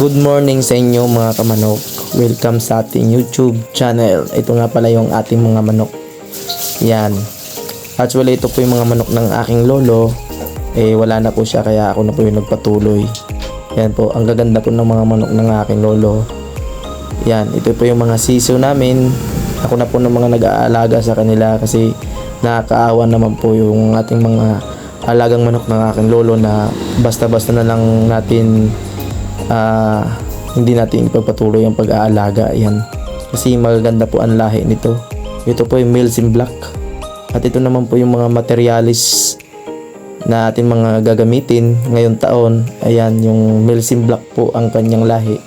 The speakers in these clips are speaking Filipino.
Good morning sa inyo mga kamanok. Welcome sa ating YouTube channel. Ito nga pala yung ating mga manok. Yan. Actually, ito po yung mga manok ng aking lolo. Eh, wala na po siya kaya ako na po yung nagpatuloy. Yan po, ang gaganda po ng mga manok ng aking lolo. Yan, ito po yung mga siso namin. Ako na po ng mga nag-aalaga sa kanila kasi nakakaawa naman po yung ating mga alagang manok ng aking lolo na basta-basta na lang natin ah, hindi natin ipagpatuloy ang pag-aalaga. Yan. Kasi magaganda po ang lahi nito. Ito po yung males in black. At ito naman po yung mga materialis na ating mga gagamitin ngayong taon. Ayan, yung males in black po ang kanyang lahi.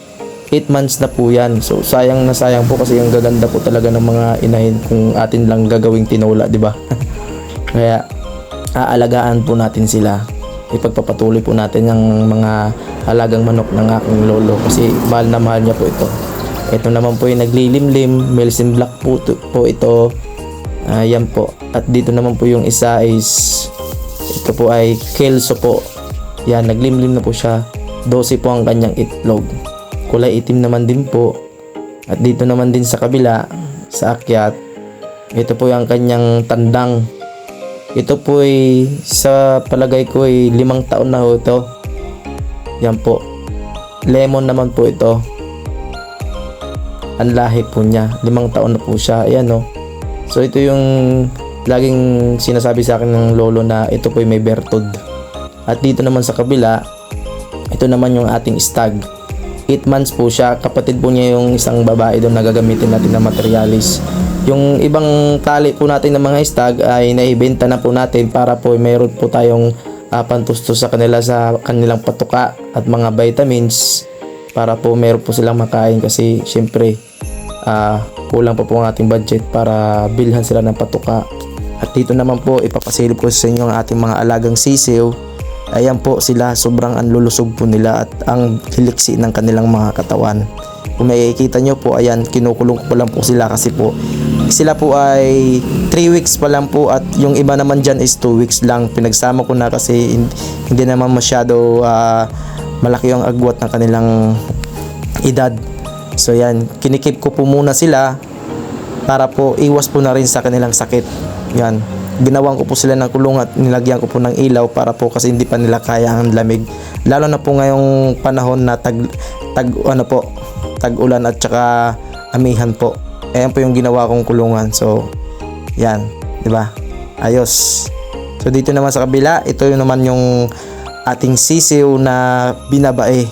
8 months na po yan. So sayang na sayang po kasi yung gaganda po talaga ng mga inahin kung atin lang gagawing tinola, di ba? Kaya aalagaan po natin sila. Ipagpapatuloy po natin yung mga alagang manok ng aking lolo kasi mahal na mahal niya po ito. Ito naman po yung naglilimlim, Melsin Black po, po ito. Ayan po. At dito naman po yung isa is ito po ay Kelso po. Yan, naglimlim na po siya. 12 po ang kanyang itlog. Kulay itim naman din po. At dito naman din sa kabila, sa akyat, ito po yung kanyang tandang. Ito po ay sa palagay ko ay limang taon na ito. Yan po. Lemon naman po ito. Ang lahi po niya. Limang taon na po siya. Ayan o. So ito yung laging sinasabi sa akin ng lolo na ito po ay may bertod. At dito naman sa kabila, ito naman yung ating stag. 8 months po siya. Kapatid po niya yung isang babae doon na gagamitin natin na materialis. Yung ibang tali po natin ng mga stag ay naibenta na po natin para po meron po tayong uh, pantustos sa kanila sa kanilang patuka at mga vitamins para po meron po silang makain kasi syempre ah, kulang pa po ang ating budget para bilhan sila ng patuka. At dito naman po ipapasilip ko sa inyo ang ating mga alagang sisiw. Ayan po sila sobrang anlulusog po nila at ang hiliksi ng kanilang mga katawan. Kung makikita nyo po, ayan, kinukulong ko pa lang po sila kasi po sila po ay 3 weeks pa lang po at yung iba naman dyan is 2 weeks lang. Pinagsama ko na kasi hin- hindi naman masyado ah, malaki yung agwat ng kanilang edad. So yan, kinikip ko po muna sila para po iwas po na rin sa kanilang sakit. Yan. Ginawan ko po sila ng kulong at nilagyan ko po ng ilaw para po kasi hindi pa nila kaya ang lamig. Lalo na po ngayong panahon na tag, tag ano po, tag ulan at saka amihan po. Ayan po yung ginawa kong kulungan. So, yan, 'di ba? Ayos. So dito naman sa kabila, ito yung naman yung ating sisiw na binabae.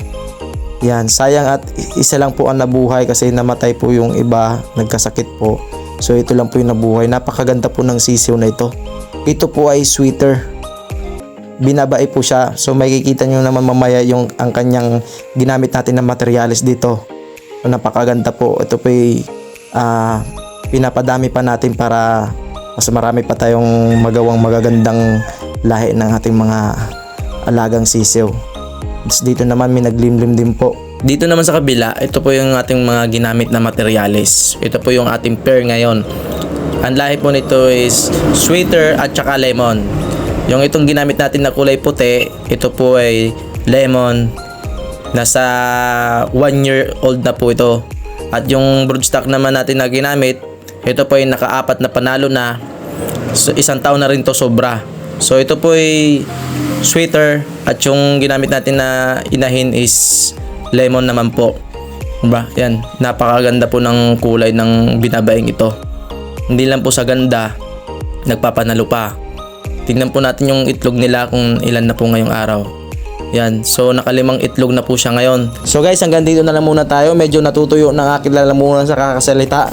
Yan, sayang at isa lang po ang nabuhay kasi namatay po yung iba, nagkasakit po. So ito lang po yung nabuhay. Napakaganda po ng sisiw na ito. Ito po ay sweater. Binabae po siya. So makikita nyo naman mamaya yung ang kanyang ginamit natin na materialis dito. So, napakaganda po. Ito po ay ah, pinapadami pa natin para mas marami pa tayong magawang magagandang lahi ng ating mga alagang sisiw. Tapos dito naman may naglimlim din po. Dito naman sa kabila, ito po yung ating mga ginamit na materialis. Ito po yung ating pair ngayon. Ang lahi po nito is sweeter at saka lemon. Yung itong ginamit natin na kulay puti, ito po ay lemon. Nasa 1 year old na po ito. At yung broodstock naman natin na ginamit, ito po ay nakaapat na panalo na. So, isang taon na rin to sobra. So ito po ay sweeter at yung ginamit natin na inahin is lemon naman po. Diba? Yan. Napakaganda po ng kulay ng binabaing ito. Hindi lang po sa ganda, nagpapanalo pa. Tingnan po natin yung itlog nila kung ilan na po ngayong araw. Yan. So, nakalimang itlog na po siya ngayon. So guys, hanggang dito na lang muna tayo. Medyo natutuyo ng aking lalamunan sa kakasalita.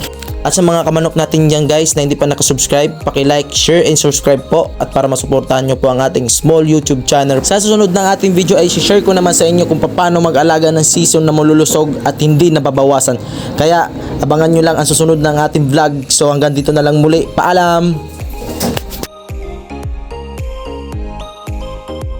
At sa mga kamanok natin dyan guys na hindi pa nakasubscribe, paki-like, share, and subscribe po at para masuportahan nyo po ang ating small YouTube channel. Sa susunod ng ating video ay share ko naman sa inyo kung paano mag-alaga ng season na malulusog at hindi nababawasan. Kaya abangan nyo lang ang susunod ng ating vlog. So hanggang dito na lang muli. Paalam!